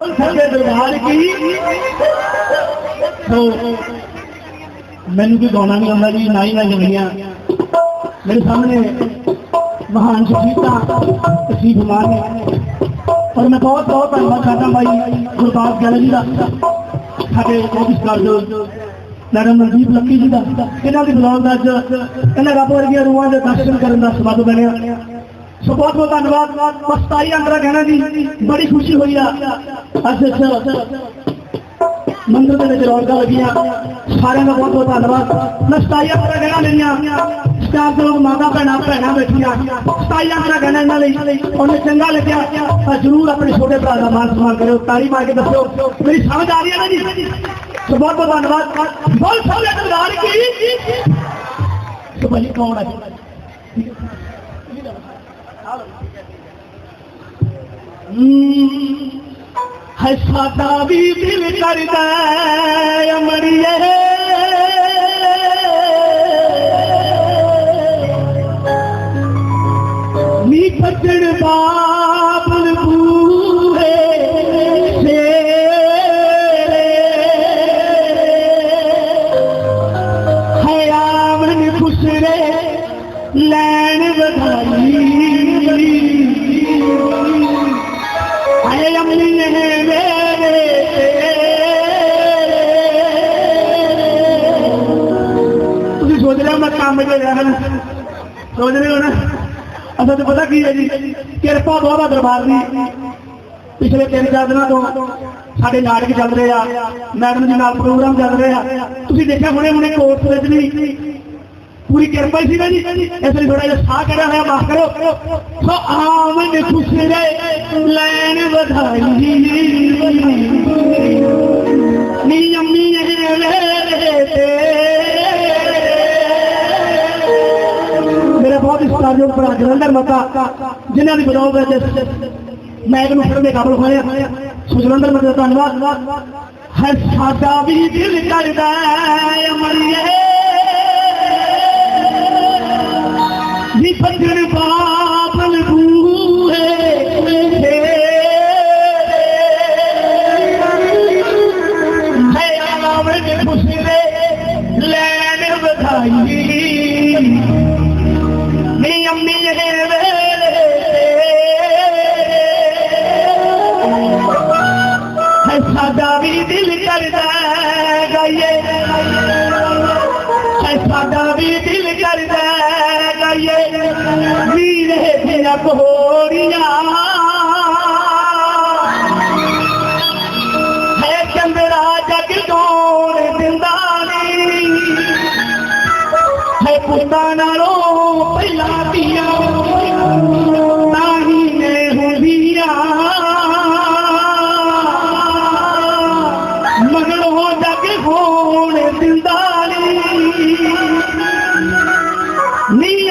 ਸਾਡੇ ਦਰਬਾਰ ਕੀ? ਸੋ, ਮੈਨੂੰ ਕੋਈ ਗਾਉਣਾ ਨਹੀਂ ਆਉਂਦਾ ਜੀ, ਨਾ ਹੀ ਨਾ ਜੰਗੀਆਂ ਮੇਰੇ ਸਾਹਮਣੇ ਮਹਾਨ ਸ਼ਖਸੀਅਤਾਂ ਤਸੀਬ ਮਾਨ ਨੇ। ਔਰ ਮੈਂ ਬਹੁਤ ਬਹੁਤ ਧੰਨਵਾਦ ਕਰਦਾ ਭਾਈ ਗੁਰਦਾਸ ਗਿਆਨ ਜੀ ਦਾ, ਸਾਡੇ ਆਫਿਸ ਕਰ ਮੈਡਮ ਮਨਦੀਪ ਲੱਕੀ ਜੀ ਦਾ। ਇਹਨਾਂ ਦੀ ਬਲੌਗ ਦਾ ਅੱਜ ਇਹਨਾਂ ਰੱਬ ਵਰਗੀਆਂ ਰੂਹਾਂ ਦੇ ਦਰਸ਼ਨ ਕਰਨ ਦਾ ਸਬਬ ਬਣਿਆ। ਸੋ ਬਹੁਤ ਬਹੁਤ ਧੰਨਵਾਦ। ਪਸਤਾਈ ਅੰਦਰਾ ਕਹਿਣਾ ਜੀ। ਬੜੀ ਖੁਸ਼ੀ ਹੋਈ ਆ। ਅੱਜ ਮੰਦਰ ਦੇ ਵਿੱਚ ਰੌਣਕਾਂ ਲੱਗੀਆਂ। ਸਾਰਿਆਂ ਦਾ ਬਹੁਤ ਬਹੁਤ ਧੰਨਵਾਦ। ਮੈਂ ਸਤਾਈ ਅੰਦਰਾ ਕਹਿਣਾ ਮੇਰੀਆਂ। ਸਟਾਫ ਦੇ ਮਾਤਾ ਭੈਣਾਂ ਭੈਣਾਂ ਬੈਠੀਆਂ। ਸਤਾਈ ਅੰਦਰਾ ਕਹਿਣਾ ਇਹਨਾਂ ਲਈ। ਉਹਨੇ ਚੰਗਾ ਲੱਗਿਆ। ਤਾਂ ਜਰੂਰ ਆਪਣੇ ਛੋਟੇ ਭਰਾ ਦਾ ਮਾਨ ਸਨਮਾਨ ਕਰਿਓ। ਤਾੜੀ ਮਾਰ ਕੇ ਦੱਸਿਓ। ਮੇਰੀ ਸਮਝ ਆ ਰਹੀ ਹੈ ਨਾ ਜੀ? ਸੋ ਬਹੁਤ ਬਹੁਤ ਧੰਨਵਾਦ। ਬਹੁਤ ਸਾਰੇ ਦਰਬਾਰ ਕੀ ਸੋ ਕੌਣ ਹੈ हम्म, है सादा भी दिल कर दमरिए नी पचड़ बाबू है से ਤੁਸੀਂ ਸੋਚ ਰਹੇ ਹੋ ਮੈਂ ਕੰਮ ਤੇ ਜਾਣਾ ਸੋਚ ਰਹੇ ਹੋ ਨਾ ਅਸਾਂ ਤਾਂ ਪਤਾ ਕੀ ਹੈ ਜੀ ਕਿਰਪਾ ਦੁਆਰਾ ਦਰਬਾਰ ਦੀ ਪਿਛਲੇ ਤਿੰਨ ਚਾਰ ਦਿਨਾਂ ਤੋਂ ਸਾਡੇ ਨਾਟਕ ਚੱਲ ਰਹੇ ਆ ਮੈਡਮ ਜੀ ਨਾਲ ਪ੍ਰੋਗਰਾਮ ਚੱਲ ਰਹੇ ਆ ਤੁਸੀਂ ਦੇਖਿਆ ਹੁਣੇ ਹੁਣੇ ਕੋਰਸ ਵਿੱਚ ਵੀ ਪੂਰੀ ਕਿਰਪਾ ਹੀ ਸੀ ਨਾ ਜੀ ਇਸ ਲਈ ਥੋੜਾ ਜਿਹਾ ਸਾਹ ਕਰਿਆ ਹੋਇਆ ਮਾਫ ਕਰੋ ਸੋ ਆਮਨ ਖੁਸ਼ਰੇ ਲੈਣ ਵਧਾਈ ਮੇਰਾ ਬਹੁਤ ਇਸਤਾਰਯੋਗ ਭਰਾ ਜਲੰਧਰ ਮਤਾ ਜਿਨ੍ਹਾਂ ਦੀ ਬਦੌਲਤ ਵਿੱਚ ਮੈਂ ਇਹਨੂੰ ਫਿਲਮ ਦੇ ਕਾਬਲ ਹੋਇਆ ਸੋ ਜਲੰਧਰ ਮਤਾ ਦਾ ਧੰਨਵਾਦ ਹੈ ਸਾਡਾ ਵੀ ਦਿਲ ਕਰਦਾ ਹੈ ਅਮਰੀਏ ਕਰਦਾ ਗਾਈਏ। ਸਾਡਾ ਵੀ ਦਿਲ ਕਰਦਾ ਗਾਈਏ। ਵੀਰੇ ਤੇਰਾ ਕੋੜੀਆਂ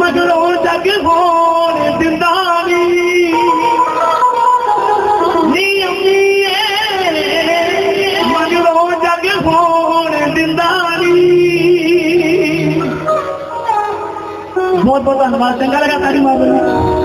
मां रो भो पईं बहुत बहुत धन्यवाद चंगा लगा तारी मार